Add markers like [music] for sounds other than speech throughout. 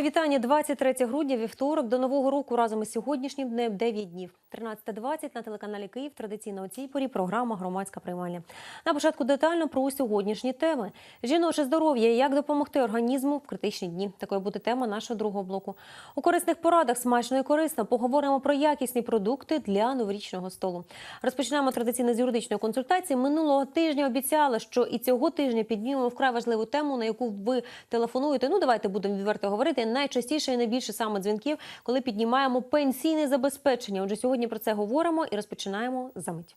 Мої вітання 23 грудня, вівторок. До нового року разом із сьогоднішнім днем 9 днів. 13.20 на телеканалі Київ. Традиційно у цій порі програма Громадська приймальня. На початку детально про сьогоднішні теми: жіноче здоров'я, і як допомогти організму в критичні дні. Такою буде тема нашого другого блоку. У корисних порадах смачно і корисно поговоримо про якісні продукти для новорічного столу. Розпочинаємо традиційно з юридичної консультації. Минулого тижня обіцяла, що і цього тижня піднімемо вкрай важливу тему, на яку ви телефонуєте. Ну давайте будемо відверто говорити. Найчастіше і найбільше саме дзвінків, коли піднімаємо пенсійне забезпечення. Отже, сьогодні про це говоримо і розпочинаємо за мить.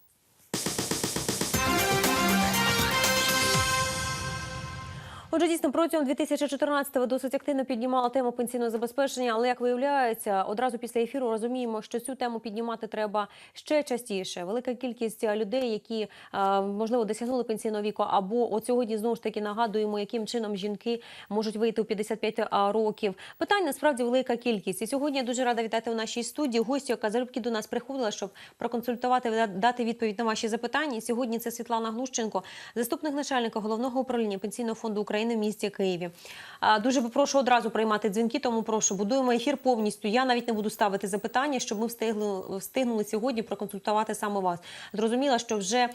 Отже, дійсно протягом 2014-го досить активно піднімала тему пенсійного забезпечення, але як виявляється, одразу після ефіру розуміємо, що цю тему піднімати треба ще частіше. Велика кількість людей, які е, можливо досягнули пенсійного віку, або от сьогодні знову ж таки нагадуємо, яким чином жінки можуть вийти у 55 років. Питань насправді велика кількість. І сьогодні я дуже рада вітати у нашій студії гостю, яка залюбки до нас приходила, щоб проконсультувати, дати відповідь на ваші запитання. Сьогодні це Світлана Глущенко, заступник начальника головного управління пенсійного фонду України в місті Києві. Дуже попрошу одразу приймати дзвінки, тому прошу будуємо ефір повністю. Я навіть не буду ставити запитання, щоб ми встигли встигнули сьогодні проконсультувати саме вас. Зрозуміла, що вже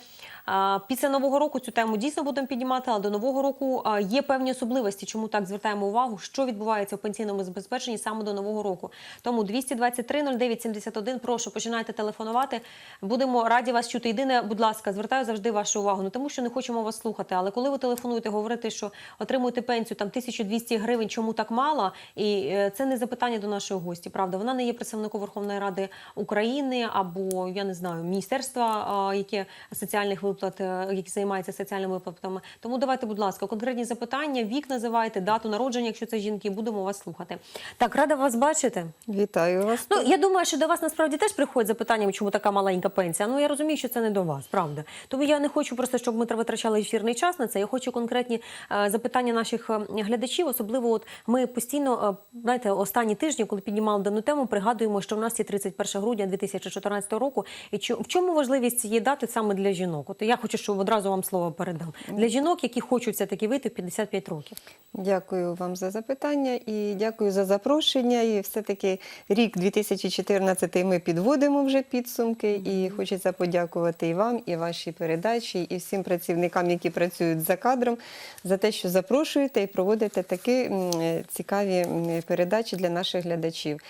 після нового року цю тему дійсно будемо піднімати, але до нового року є певні особливості, чому так звертаємо увагу, що відбувається в пенсійному забезпеченні саме до нового року. Тому 223 09 71, прошу починайте телефонувати. Будемо раді вас чути. Єдине, будь ласка, звертаю завжди вашу увагу. Не тому, що не хочемо вас слухати, але коли ви телефонуєте, говорите, що отримуєте пенсію там 1200 гривень, чому так мало? І е, це не запитання до нашої гості. Правда, вона не є представником Верховної Ради України або я не знаю міністерства, яке соціальних виплат, е, які займається соціальними виплатами. Тому давайте, будь ласка, конкретні запитання, вік називайте, дату народження, якщо це жінки, будемо вас слухати. Так, рада вас бачити. Вітаю вас. Ну я думаю, що до вас насправді теж приходять запитання, чому така маленька пенсія. Ну я розумію, що це не до вас, правда. Тому я не хочу просто, щоб ми витрачали ефірний час на це. Я хочу конкретні е, запитання наших е, глядачів. Особливо, от ми постійно е, знаєте, останні тижні, коли піднімали дану тему, пригадуємо, що в нас є 31 грудня 2014 року. І чо- в чому важливість цієї дати саме для жінок? От я хочу, щоб одразу вам слово передам для жінок, які хочуть все таки вийти в 55 років. Дякую вам за запитання і дякую за запрошення. І все-таки рік 2014 ми підводимо вже підсумки. І хочеться подякувати і вам, і вашій передачі, і всім працівникам, які працюють за кадром, за те, що запрошуєте і проводите такі е, цікаві передачі для наших глядачів.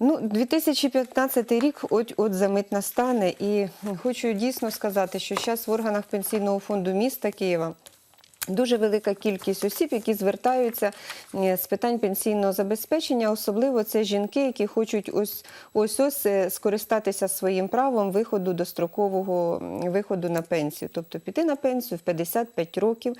Ну, 2015 рік от от за мить настане, і хочу дійсно сказати, що зараз в органах пенсійного фонду міста Києва. Дуже велика кількість осіб, які звертаються з питань пенсійного забезпечення, особливо це жінки, які хочуть ось ось ось е, скористатися своїм правом виходу дострокового виходу на пенсію, тобто піти на пенсію в 55 років.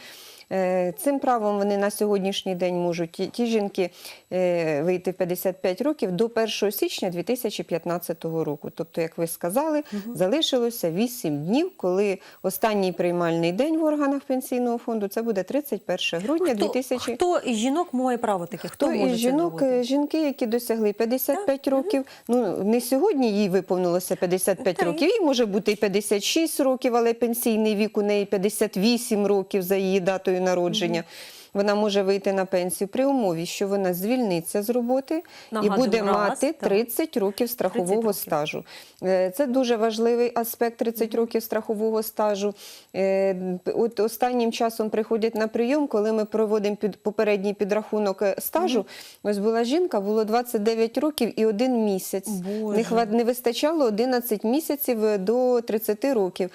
Е, Цим правом вони на сьогоднішній день можуть ті, жінки е, вийти в 55 років до 1 січня 2015 року. Тобто, як ви сказали, залишилося 8 днів, коли останній приймальний день в органах пенсійного фонду це буде 31 грудня Хто, 2000 хто із жінок має право таке? Хто Хто із жінок, е, жінки, які досягли 55 років, ну не сьогодні їй виповнилося 55 Так. років, їй може бути і 56 років, але пенсійний вік у неї 58 років за її датою народження. Вона може вийти на пенсію при умові, що вона звільниться з роботи Нагадую, і буде раз, мати так. 30 років страхового 30 років. стажу. Е, Це дуже важливий аспект 30 років страхового стажу. Е, От останнім часом приходять на прийом, коли ми проводимо під попередній підрахунок е, стажу. Ось була жінка, було 29 років і один місяць. Боже. Не вистачало 11 місяців до 30 років.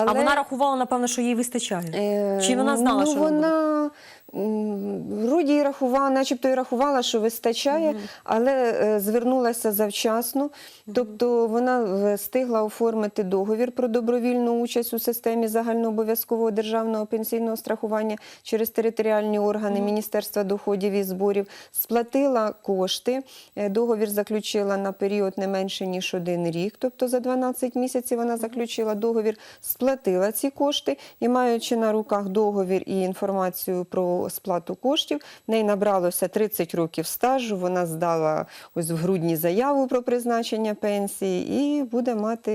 Але, А вона рахувала, напевно, що їй вистачає. е, Чи вона знала, ну, що вона буде? Вроді і рахувала, начебто і рахувала, що вистачає, але е, звернулася завчасно. Тобто вона е, встигла оформити договір про добровільну участь у системі загальнообов'язкового державного пенсійного страхування через територіальні органи Міністерства доходів і зборів, сплатила кошти. Е, Договір заключила на період не менше ніж один рік, тобто за 12 місяців вона заключила договір, сплатила ці кошти. І маючи на руках договір і інформацію про сплату коштів, в неї набралося 30 років стажу. Вона здала ось в грудні заяву про призначення пенсії і буде мати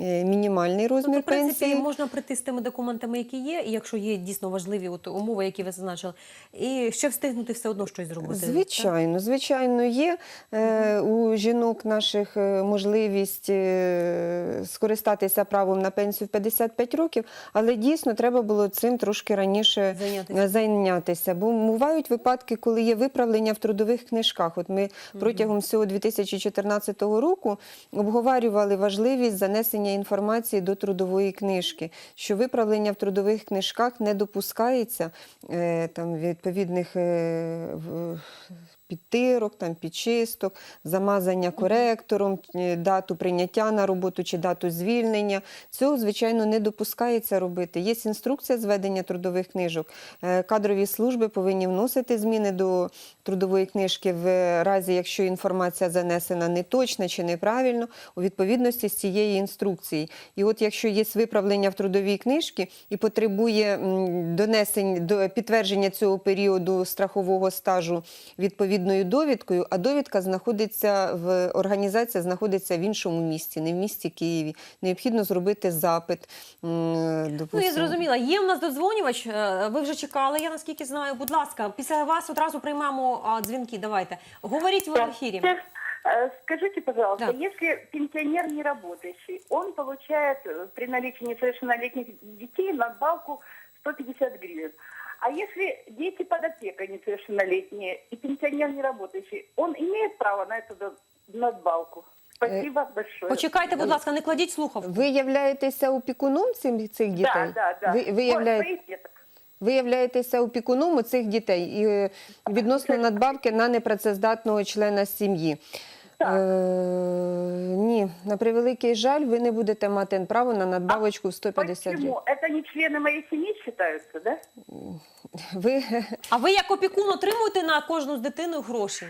е, мінімальний розмір Тобто, в принципі, пенсії. можна прийти з тими документами, які є, і якщо є дійсно важливі от умови, які ви зазначили, і ще встигнути все одно щось зробити. так? Звичайно, звичайно, є е, у жінок наших е, можливість скористатися правом на пенсію в 55 років, але дійсно треба було цим трошки раніше Зайнятися. зайнятися. Бо бувають випадки, коли є виправлення в трудових книжках. От ми протягом всього 2014 року обговорювали важливість занесення інформації до трудової книжки, що виправлення в трудових книжках не допускається е, там відповідних е, підтирок, там підчисток, замазання коректором, е, дату прийняття на роботу чи дату звільнення. Цього, звичайно, не допускається робити. Є інструкція зведення трудових книжок. Е, Кадрові служби повинні вносити зміни до трудової книжки в разі, якщо інформація занесена неточна чи неправильно, у відповідності з цієї інструкції. І от якщо є виправлення в трудовій книжці і потребує донесень до підтвердження цього періоду страхового стажу відповідною довідкою, а довідка знаходиться в організація знаходиться в іншому місті, не в місті Києві. Необхідно зробити запит. м, Ну, я зрозуміла. Є в нас додзвонювач. е, Ви вже чекали, я наскільки знаю. Будь ласка, після вас одразу приймемо дзвінки. Давайте. Говоріть в ефірі. Э, Скажите, пожалуйста, Да. если пенсионер не работающий, он получает э, при наличии несовершеннолетних детей надбавку 150 гривен. А если дети под опекой несовершеннолетние и пенсионер не работающий, он имеет право на эту надбавку? Спасибо большое. Почекайте, будь ласка, не кладіть слухавку. Ви являєтеся опікуном цим- цих дітей? Да, да, да. Ви, ви, являє- ви являєтеся опікуном у цих дітей і е, відносно надбавки на непрацездатного члена сім'ї. Так. Е, ні, на превеликий жаль, ви не будете мати право на надбавочку в 150 гривень. Это не члены моей семьи считаются, да? Ви, А ви як опікун отримуєте на кожну з дитиною гроші?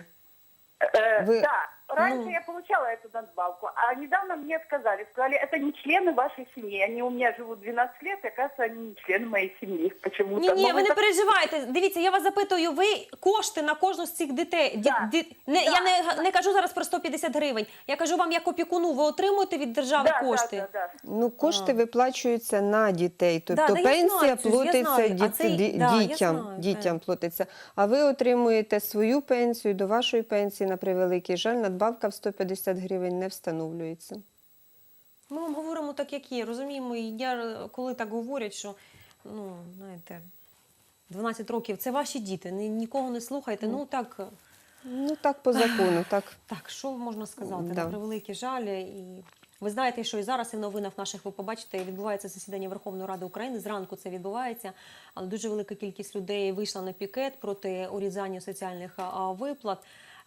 Э, Вы- Да, раньше Ну. я получала эту надбавку, а недавно мне отказали. Сказали, это не члены вашей семьи. Они у меня живут 12 лет, и оказывается, они не члены моей семьи. Почему-то. Ні, ні, Ну, ви не это- переживайте. Дивіться, я вас запитую, ви кошти на кожну з цих дітей. ді- Да. ді- не, Да. Я не, не кажу зараз про 150 гривень. Я кажу вам як опікуну, ви отримуєте від держави да, кошти. Да, да, да. ну, кошти А. виплачуються на дітей, тобто Да, да, я пенсія знаю цю, я платиться знаю. А діт- це й- ді- да, я дітям, знаю, дітям так. платиться. А ви отримуєте свою пенсію, до вашої пенсії, на превеликий жаль, надбавка в 150 гривень не встановлюється. Ми вам говоримо так, як є. Розуміємо, і я коли так говорять, що ну знаєте, 12 років це ваші діти. Ні, нікого не слухайте. Ну так, е, Ну так по закону, [sighs] так. так, що можна сказати? Да. На превеликий жаль. І ви знаєте, що і зараз і в новинах наших ви побачите, відбувається засідання Верховної Ради України. Зранку це відбувається, але дуже велика кількість людей вийшла на пікет проти урізання соціальних а, виплат.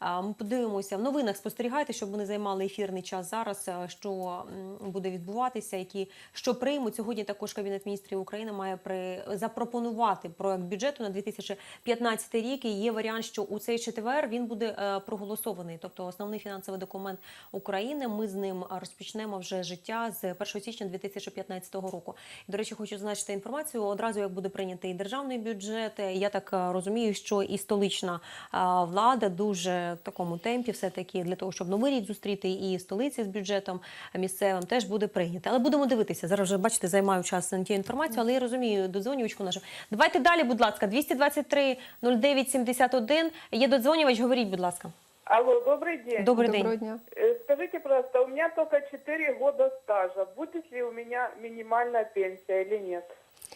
Ми подивимося в новинах. Спостерігайте, щоб вони займали ефірний час зараз. Що буде відбуватися, які що приймуть сьогодні. Також кабінет міністрів України має при запропонувати проект бюджету на 2015 рік. І є варіант, що у цей четвер він буде е, проголосований. Тобто основний фінансовий документ України. Ми з ним розпочнемо вже життя з 1 січня 2015 року. До речі, хочу зазначити інформацію одразу, як буде прийнятий державний бюджет. Я так е, розумію, що і столична влада дуже в такому темпі, все таки для того, щоб новий рік зустріти і столиці з бюджетом місцевим теж буде прийнято. Але будемо дивитися. Зараз вже бачите, займаю час на тією інформацією, але я розумію додзвонювачку нашу. Давайте далі, будь ласка, 223 09 71. Є додзвонювач, говоріть, будь ласка. Алло, добрый день. Добрий Доброго день. дня. Э, Скажите, пожалуйста, у меня только 4 года стажа. Будет ли у меня минимальная пенсия или нет?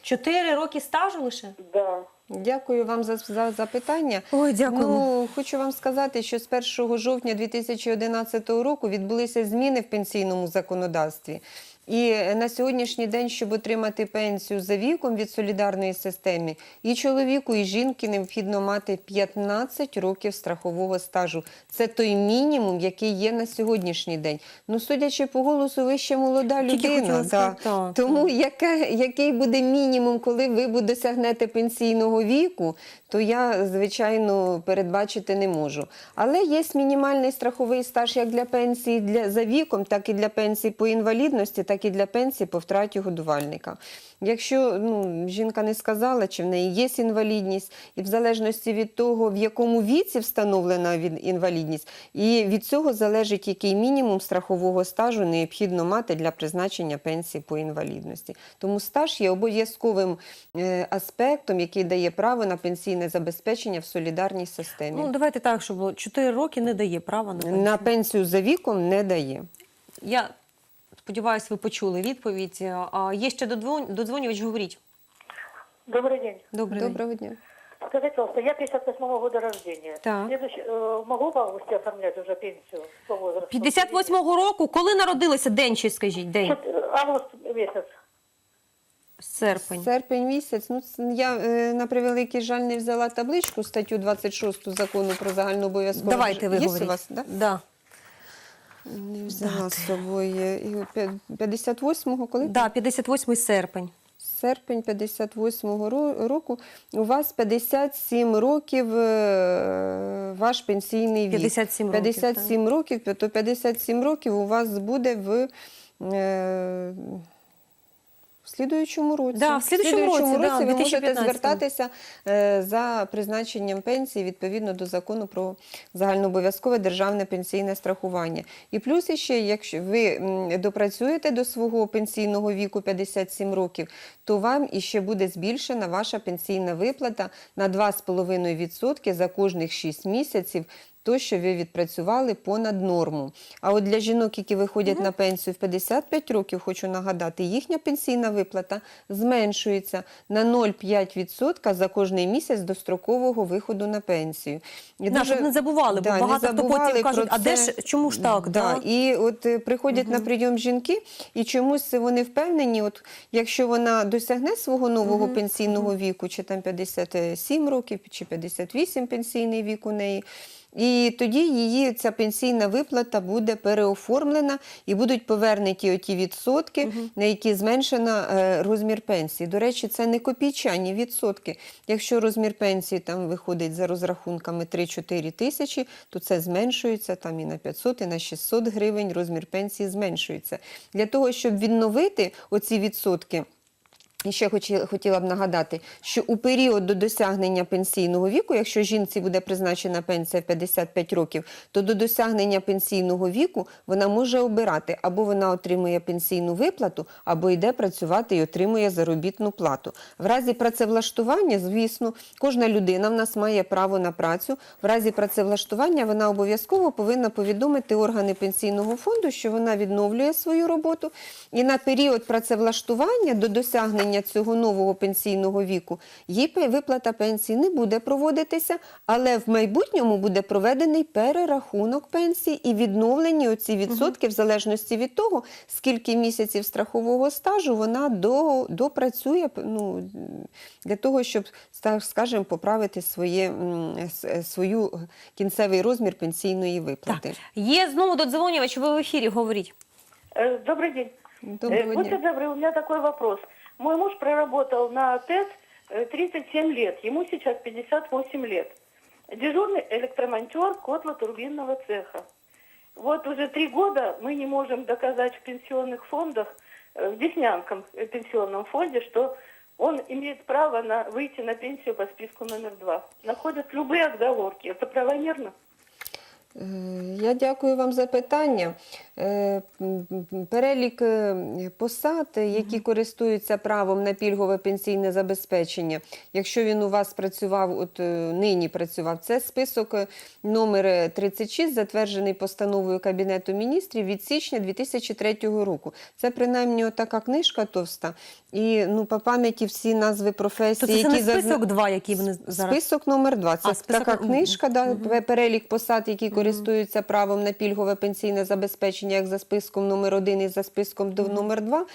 Чотири роки стажу лише? Да. Дякую вам за, за запитання. Ой, Ну, хочу вам сказати, що з 1 жовтня 2011 року відбулися зміни в пенсійному законодавстві. І на сьогоднішній день, щоб отримати пенсію за віком від солідарної системи, і чоловіку, і жінки необхідно мати 15 років страхового стажу. Це той мінімум, який є на сьогоднішній день. Ну, судячи по голосу, ви ще молода людина. да. так, Тому яке, який буде мінімум, коли ви досягнете пенсійного віку, то я, звичайно, передбачити не можу. Але є мінімальний страховий стаж як для пенсії для, за віком, так і для пенсії по інвалідності, так так і для пенсії по втраті годувальника. Якщо ну, жінка не сказала, чи в неї є інвалідність, і в залежності від того, в якому віці встановлена інвалідність, і від цього залежить, який мінімум страхового стажу необхідно мати для призначення пенсії по інвалідності. Тому стаж є обов'язковим е, аспектом, який дає право на пенсійне забезпечення в солідарній системі. Ну давайте так, щоб було 4 роки не дає права на пенсію. на пенсію за віком не дає. Я сподіваюся, ви почули відповідь. А є ще додзвон- додзвонювач, говоріть. Добрый день. Добрий день. Доброго дня. Скажите, пожалуйста, я 58 года рождения. Так. Следующий, э, могу в августе оформлять уже пенсию по возрасту? 58-го року, коли народилися? День ще скажіть, день. Чет- э, Август месяц. Серпень. Серпень місяць. Ну, ц- я е, на превеликий жаль не взяла табличку статтю 26 закону про загальну обов'язкову. Давайте ви Є говоріть. у вас, да? Да. Не взяла з собою. 58-го, коли? Да, 58 серпень. Серпень 58-го року. У вас 57 років е, ваш пенсійний вік. 57 років, 57 років, то 57 років у вас буде е, в слідуючому році. Да, в слідуючому році, да, ви 2015. можете звертатися е, за призначенням пенсії відповідно до закону про загальнообов'язкове державне пенсійне страхування. І плюс ще, якщо ви допрацюєте до свого пенсійного віку 57 років, то вам іще буде збільшена ваша пенсійна виплата на 2,5% за кожних 6 місяців. То, що ви відпрацювали понад норму. А от для жінок, які виходять на пенсію в 55 років, хочу нагадати, їхня пенсійна виплата зменшується на 0,5% за кожний місяць дострокового виходу на пенсію. І Да, щоб не забували, бо Да, не багато хто потім кажуть, а де ж, чому ж так? Да. Да? І от е, приходять на прийом жінки, і чомусь вони впевнені, от якщо вона досягне свого нового пенсійного віку, чи там 57 років, чи 58 пенсійний вік у неї. І тоді її ця пенсійна виплата буде переоформлена і будуть повернуті оті відсотки, на які зменшена е, розмір пенсії. До речі, це не копійчані відсотки. Якщо розмір пенсії там виходить за розрахунками 3-4 тисячі, то це зменшується там і на 500, і на 600 гривень розмір пенсії зменшується. Для того, щоб відновити оці відсотки. І ще хотіла б нагадати, що у період до досягнення пенсійного віку, якщо жінці буде призначена пенсія в 55 років, то до досягнення пенсійного віку вона може обирати або вона отримує пенсійну виплату, або йде працювати і отримує заробітну плату. В разі працевлаштування, звісно, кожна людина в нас має право на працю. В разі працевлаштування вона обов'язково повинна повідомити органи пенсійного фонду, що вона відновлює свою роботу. І на період працевлаштування до досягнення цього нового пенсійного віку їй пе- виплата пенсії не буде проводитися, але в майбутньому буде проведений перерахунок пенсії і відновлені оці відсотки в залежності від того, скільки місяців страхового стажу вона до, допрацює ну, для того, щоб, ста- скажімо, поправити своє, м, с- е, свою кінцевий розмір пенсійної виплати. Є знову додзвонювач, ви в ефірі говоріть. Э, Добрый день. Доброго Э, Будьте дня. добры, у меня такой вопрос. Мой муж проработал на ТЭЦ э, 37 лет, ему сейчас 58 лет. Дежурный электромонтер котло-турбинного цеха. Вот уже три года мы не можем доказать в пенсионных фондах, э, в Деснянском э, пенсионном фонде, что он имеет право на, выйти на пенсию по списку номер два. Находят любые отговорки. Это правомерно? Е, Я дякую вам за питання. Е, Перелік е, посад, які користуються правом на пільгове пенсійне забезпечення, якщо він у вас працював, от нині працював, це список номер 36, затверджений постановою Кабінету міністрів від січня 2003 року. Це принаймні така книжка товста. І ну, по пам'яті всі назви То професій, це, це не список 2, який вони зараз. Список номер 2. Це А, список така книжка, да, пе- перелік посад, які користуються правом на пільгове пенсійне забезпечення, як за списком номер 1 і за списком номер 2.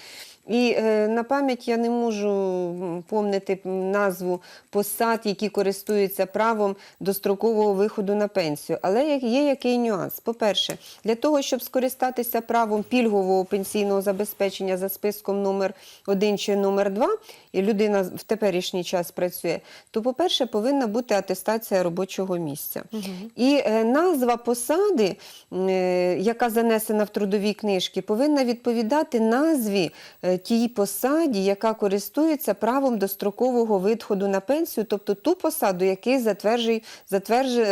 І е, на пам'ять я не можу помнити назву посад, які користуються правом дострокового виходу на пенсію. Але є- який нюанс. По-перше, для того, щоб скористатися правом пільгового пенсійного забезпечення за списком номер 1 чи номер 2, і людина в теперішній час працює, то, по-перше, повинна бути атестація робочого місця. І е, назва посади, е, яка занесена в трудовій книжці, повинна відповідати назві тій посаді, яка користується правом дострокового виходу на пенсію, тобто ту посаду, яку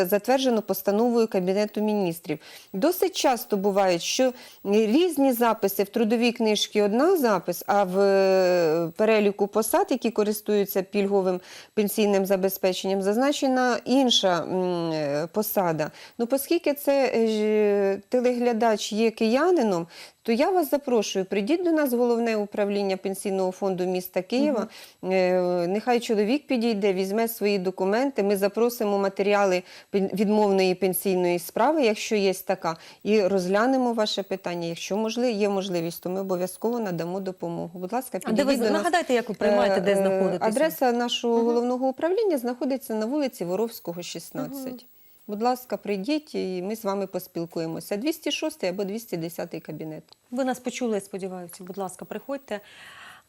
затверджено постановою Кабінету міністрів. Досить часто буває, що різні записи в трудовій книжці одна запис, а в е, переліку посад, які користуються пільговим пенсійним забезпеченням, зазначена інша е, посада. Ну, оскільки це е, телеглядач є киянином, то я вас запрошую, прийдіть до нас в головне управління пенсійного фонду міста Києва. Е, Нехай чоловік підійде, візьме свої документи. Ми запросимо матеріали відмовної пенсійної справи, якщо є така, і розглянемо ваше питання. Якщо можливо, є можливість, то ми обов'язково надамо допомогу. Будь ласка, А де ви підійдіть до нас. нагадайте, як ви приймаєте, де Е, е, знаходитеся? Адреса нашого головного управління знаходиться на вулиці Воровського, 16. Будь ласка, прийдіть і ми з вами поспілкуємося. 206 або 210 кабінет. Ви нас почули, сподіваюся. Будь ласка, приходьте.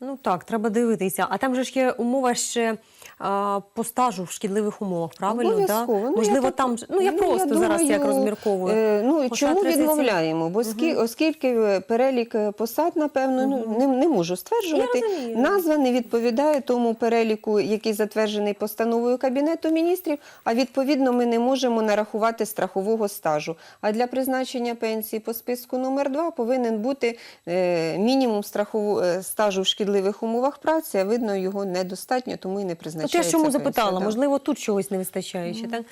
Ну так, треба дивитися. А там же ж є умова ще а, по стажу в шкідливих умовах, правильно? Да? Ну, Можливо, я там ж- ну я просто я зараз як розмірковую. Е, ну, Посад чому 37? відмовляємо? Бо скі- оскільки е, перелік е, посад, напевно, ну, не, не можу стверджувати. Я. Назва не відповідає тому переліку, який затверджений постановою Кабінету міністрів, а відповідно ми не можемо нарахувати страхового стажу. А для призначення пенсії по списку номер 2 повинен бути е, мінімум страхову, е, стажу в шкідливих умовах праці, а видно, його недостатньо, тому і не призначається Те, що чому пенсія, запитала, да. можливо, тут чогось не вистачає ще, так?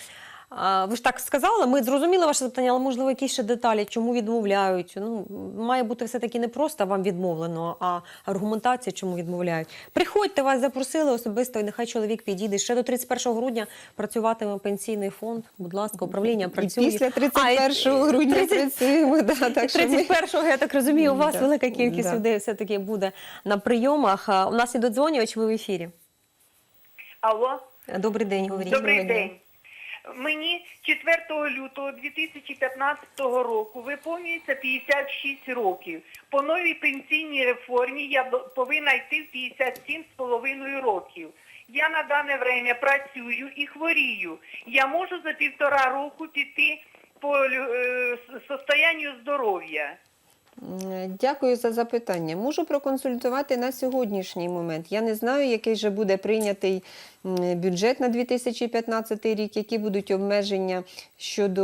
А, ви ж так сказали, ми зрозуміли ваше запитання, але можливо якісь ще деталі, чому відмовляють. Ну, має бути все-таки не просто вам відмовлено, а аргументація, чому відмовляють. Приходьте, вас запросили особисто, і нехай чоловік підійде. Ще до 31 грудня працюватиме пенсійний фонд. Будь ласка, управління працює. І після 31 і- грудня 30 працюємо. Да, так що ми... 31-го, я так розумію, у вас Да, велика кількість да. людей все-таки буде на прийомах. У нас є додзвонювач, ви в ефірі. Алло, Добрий день, говоріть. добрий день. Мені 4 лютого 2015 року виповнюється 56 років. По новій пенсійній реформі я повинна йти в 57,5 років. Я на дане время працюю і хворію. Я можу за півтора року піти по е, состоянню здоров'я. Дякую за запитання. Можу проконсультувати на сьогоднішній момент. Я не знаю, який же буде прийнятий бюджет на 2015 рік, які будуть обмеження щодо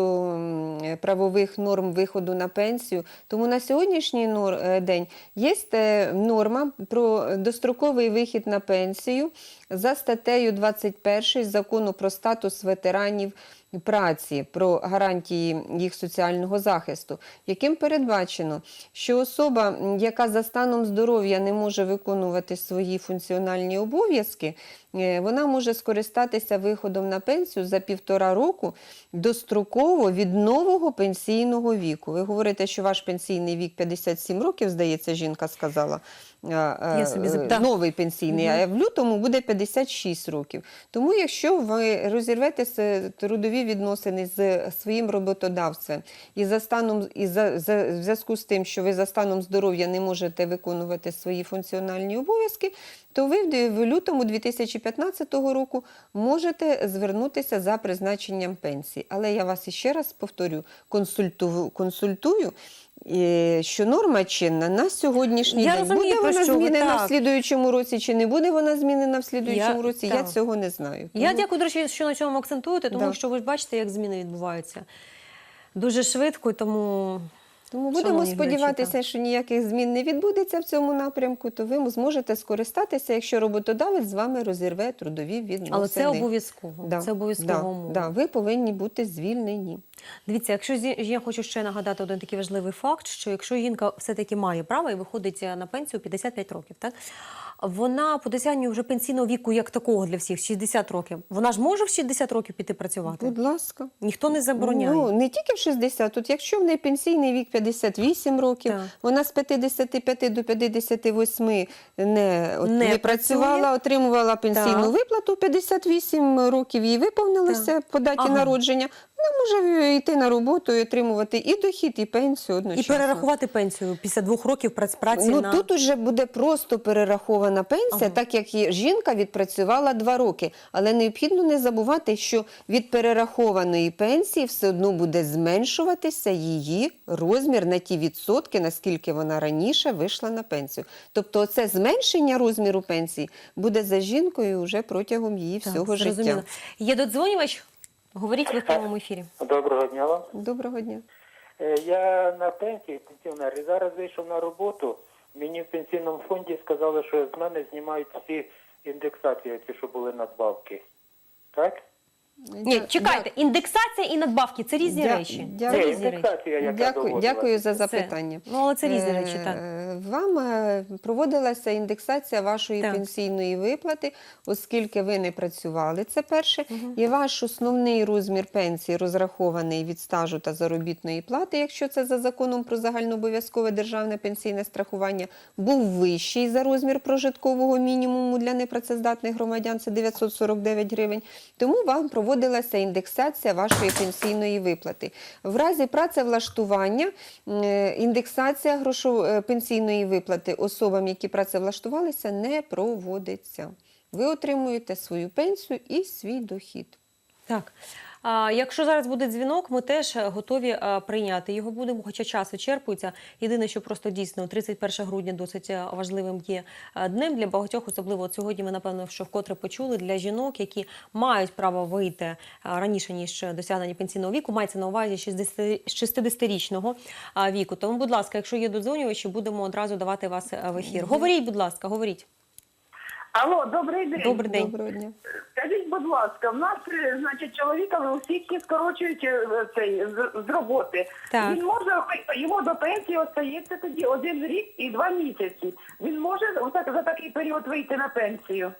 правових норм виходу на пенсію. Тому на сьогоднішній е, день є е, норма про достроковий вихід на пенсію за статтею 21 закону про статус ветеранів праці про гарантії їх соціального захисту, яким передбачено, що особа, яка за станом здоров'я не може виконувати свої функціональні обов'язки, вона може скористатися виходом на пенсію за півтора року достроково від нового пенсійного віку. Ви говорите, що ваш пенсійний вік 57 років, здається, жінка сказала. А, Я собі е, зап- Новий пенсійний, а в лютому буде 56 років. Тому, якщо ви розірвете трудові відносини з своїм роботодавцем і за станом і за, за в зв'язку з тим, що ви за станом здоров'я не можете виконувати свої функціональні обов'язки, то ви в в лютому 2015 року можете звернутися за призначенням пенсії. Але я вас іще раз повторю, консультую, консультую. Що норма чинна на сьогоднішній Я день розумію, буде вона що змінена так. в слідуючому році, чи не буде вона змінена в слідуючому Я- році? Я цього не знаю. Я дякую, до речі, що на цьому акцентуєте, тому Да. що ви ж бачите, як зміни відбуваються. Дуже швидко, тому Тому будемо Шановні сподіватися, глядачі, що ніяких змін не відбудеться в цьому напрямку, то ви зможете скористатися, якщо роботодавець з вами розірве трудові відносини. але це обов'язково. Да, Це обов'язкова да, да, ви повинні бути звільнені. Дивіться, якщо я хочу ще нагадати один такий важливий факт, що якщо жінка все-таки має право і виходить на пенсію 55 років, так вона по досягненню вже пенсійного віку, як такого для всіх, 60 років. Вона ж може в 60 років піти працювати. Будь ласка. Ніхто не забороняє. Ну, не тільки в 60, тут якщо в неї пенсійний вік 58 років. Так. Вона з 55 до 58 не, от, Не не, працювала, працює. отримувала пенсійну Так. виплату. 58 років їй виповнилося по даті Ага. народження. Вона може йти на роботу і отримувати і дохід, і пенсію І перерахувати пенсію після двох років прац- праці Ну на тут уже буде просто перерахована пенсія, Ага. так як і жінка відпрацювала два роки. Але необхідно не забувати, що від перерахованої пенсії все одно буде зменшуватися її розмір на ті відсотки, наскільки вона раніше вийшла на пенсію. Тобто, це зменшення розміру пенсії буде за жінкою вже протягом її всього зрозуміло. життя. Є додзвонювач? Говоріть ви в прямому ефірі. Доброго дня вам. Доброго дня. Е, Я на пенсії пенсіонер і зараз вийшов на роботу. Мені в пенсійному фонді сказали, що з мене знімають всі індексації, ті, що були надбавки. Так? Ні, чекайте, індексація і надбавки це різні Дя- речі. дя- Це Ні, різні речі. індексація, яка Дякую, доводилась. дякую за Це- запитання. Ну, але це різні Е, речі, так. Вам е, проводилася індексація вашої Так. пенсійної виплати, оскільки ви не працювали. Це перше. І ваш основний розмір пенсії розрахований від стажу та заробітної плати, якщо це за законом про загальнообов'язкове державне пенсійне страхування, був вищий за розмір прожиткового мінімуму для непрацездатних громадян. Це 949 гривень. Тому вам проводилася індексація вашої пенсійної виплати. В разі працевлаштування е, індексація грошов... е, пенсійної виплати особам, які працевлаштувалися, не проводиться. Ви отримуєте свою пенсію і свій дохід. Так. Якщо зараз буде дзвінок, ми теж е, готові е, прийняти його будемо, хоча час вичерпується. Єдине, що просто дійсно 31 грудня досить е, важливим є днем для багатьох, особливо от сьогодні. Ми напевно що вкотре почули для жінок, які мають право вийти раніше ніж досягнення пенсійного віку. Мається на увазі 60 60-річного е, віку. Тому, будь ласка, якщо є додзвонювачі, будемо одразу давати вас в ефір. Говоріть, будь ласка, говоріть. Алло, добрий день. Добрий день. Доброго дня. Скажіть, будь ласка, в нас, е, значить, чоловіка усіх всі скорочують е, цей, з, з роботи. Так. Він може, йому до пенсії остається тоді один рік і два місяці. Він може за такий період вийти на пенсію?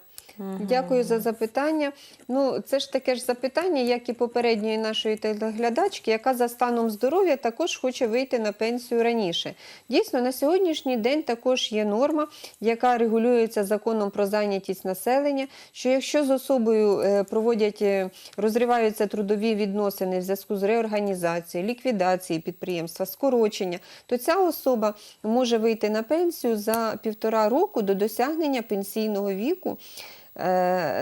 Дякую за запитання. Ну, це ж таке ж запитання, як і попередньої нашої телеглядачки, яка за станом здоров'я також хоче вийти на пенсію раніше. Дійсно, на сьогоднішній день також є норма, яка регулюється законом про зайнятість населення, що якщо з особою е, проводять, е, розриваються трудові відносини в зв'язку з реорганізацією, ліквідацією підприємства, скорочення, то ця особа може вийти на пенсію за півтора року до досягнення пенсійного віку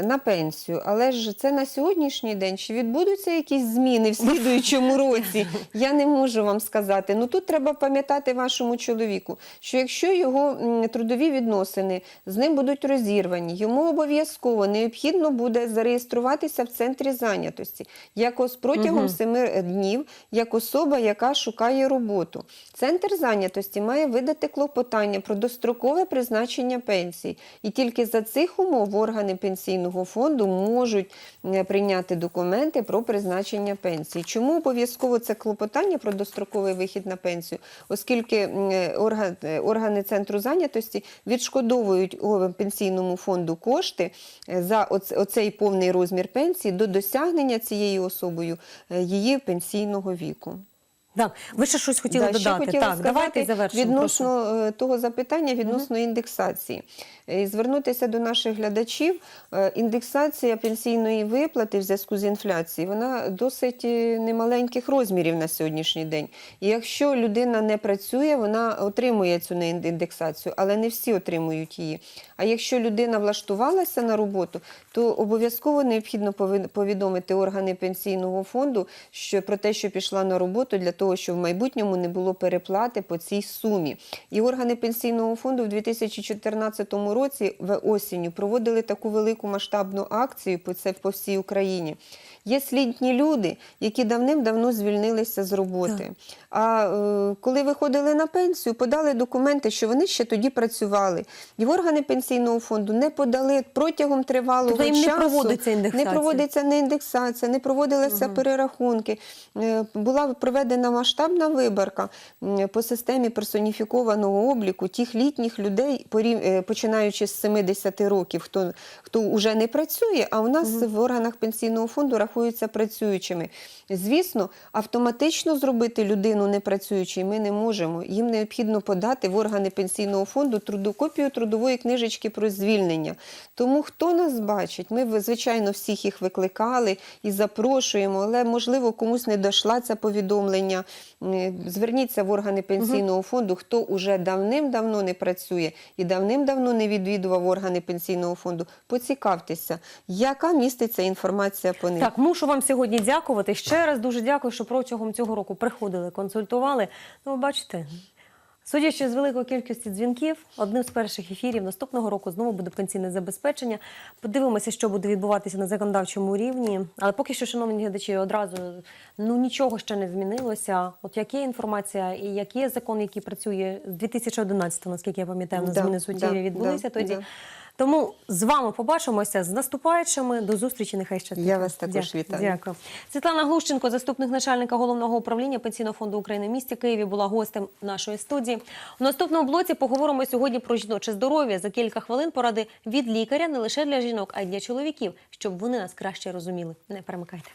на пенсію. Але ж це на сьогоднішній день. Чи відбудуться якісь зміни в слідуючому році? Я не можу вам сказати. Ну тут треба пам'ятати вашому чоловіку, що якщо його трудові відносини з ним будуть розірвані, йому обов'язково необхідно буде зареєструватися в центрі зайнятості якось протягом Мгм. семи днів, як особа, яка шукає роботу. Центр зайнятості має видати клопотання про дострокове призначення пенсії. І тільки за цих умов органи пенсійного фонду можуть прийняти документи про призначення пенсії. Чому обов'язково це клопотання про достроковий вихід на пенсію? Оскільки е, орга- органи центру зайнятості відшкодовують пенсійному фонду кошти е, за оцей повний розмір пенсії до досягнення цією особою е, її пенсійного віку. Так, ви ще щось хотіли Да, ще додати. хотіла так, сказати давайте завершимо. відносно е, того запитання відносно індексації. Е, І звернутися до наших глядачів. Е, Індексація пенсійної виплати в зв'язку з інфляцією вона досить е, немаленьких розмірів на сьогоднішній день. І якщо людина не працює, вона отримує цю індексацію, але не всі отримують її. А якщо людина влаштувалася на роботу, то обов'язково необхідно повідомити органи пенсійного фонду що про те, що пішла на роботу, для того, щоб в майбутньому не було переплати по цій сумі. І органи пенсійного фонду в 2014 році в осінню проводили таку велику масштабну акцію по це по всій Україні. Є слідні люди, які давним-давно звільнилися з роботи. А е, коли виходили на пенсію, подали документи, що вони ще тоді працювали. І в органи пенсійного фонду не подали протягом тривалого Тобто їм не часу. проводиться індексація? Не проводиться не індексація, не проводилися перерахунки. Е, Була проведена масштабна виборка по системі персоніфікованого обліку тих літніх людей, е, починаючи з 70 років, хто, хто вже не працює, а у нас в органах пенсійного фонду рахуються працюючими. Звісно, автоматично зробити людину непрацюючою ми не можемо. Їм необхідно подати в органи пенсійного фонду труду, копію трудової книжечки про звільнення. Тому хто нас бачить, ми звичайно всіх їх викликали і запрошуємо, але можливо комусь не дійшла це повідомлення. Зверніться в органи пенсійного фонду, хто уже давним-давно не працює і давним-давно не відвідував органи пенсійного фонду. Поцікавтеся, яка міститься інформація по них. Так, мушу вам сьогодні дякувати. Ще раз дуже дякую, що протягом цього року приходили, консультували. Ну, ви бачите. Судячи з великої кількості дзвінків, одним з перших ефірів наступного року знову буде пенсійне забезпечення. Подивимося, що буде відбуватися на законодавчому рівні. Але поки що, шановні глядачі, одразу ну нічого ще не змінилося. От як є інформація і як є закон, який працює з 2011, наскільки я пам'ятаю, на зміни суттєві да, відбулися да, тоді. да. Тому з вами побачимося з наступаючими. До зустрічі. Нехай щастить. Я вас також Дя- вітаю. Дякую. Світлана Глущенко, заступник начальника головного управління Пенсійного фонду України в місті Києві, була гостем нашої студії. У наступному блоці поговоримо сьогодні про жіноче здоров'я. За кілька хвилин поради від лікаря не лише для жінок, а й для чоловіків, щоб вони нас краще розуміли. Не перемикайте.